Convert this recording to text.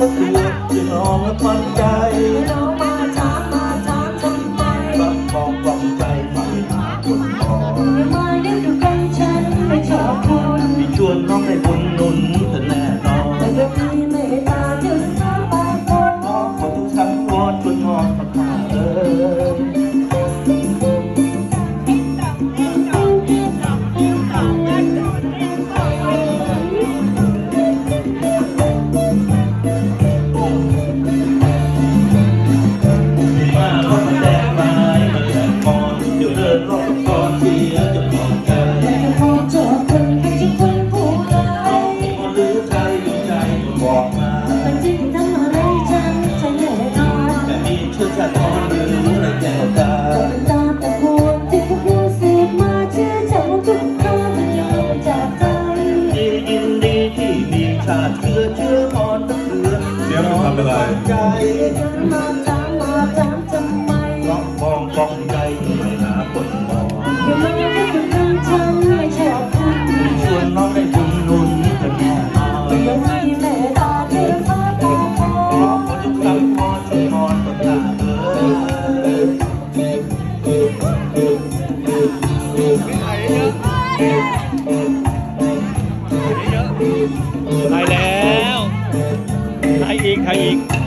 ควันใจน้องมาถามมาถามทำไมรับมองหวังใจไปหาคนพออมาเล่นกับกันฉันไม่ชอบคุณที่ชวนน้องให้บุญนุนเธอแน่นอนแต่ก็มีเมตตาถึงน้ำปากคนน้องขอทุกสังวอนชวนนอนสักผ้า ดี๋ยวเดินรอบก่อนเสียจนมองใจแต่ก็พอเจอคนให้ที่คนผู้ใดคนหรือใจดวงใจก็บอกมามันจริงทำอะไรฉันฉันแน่นอนแต่มีเชื้อชาติทอนหรือในแก้วตาตาตะโกนที่พวกเราเสพมาเชื่อใจทุกครั้งมันยอมจากใจดียินดีที่มีชาติเชื้อเชื้ออ่อนตะเกือเดี๋ยวมันทำอะไร ใจมาถามมาถามทำไมร้องมองฟ้อง ไปแล้วไปอีกไปอีก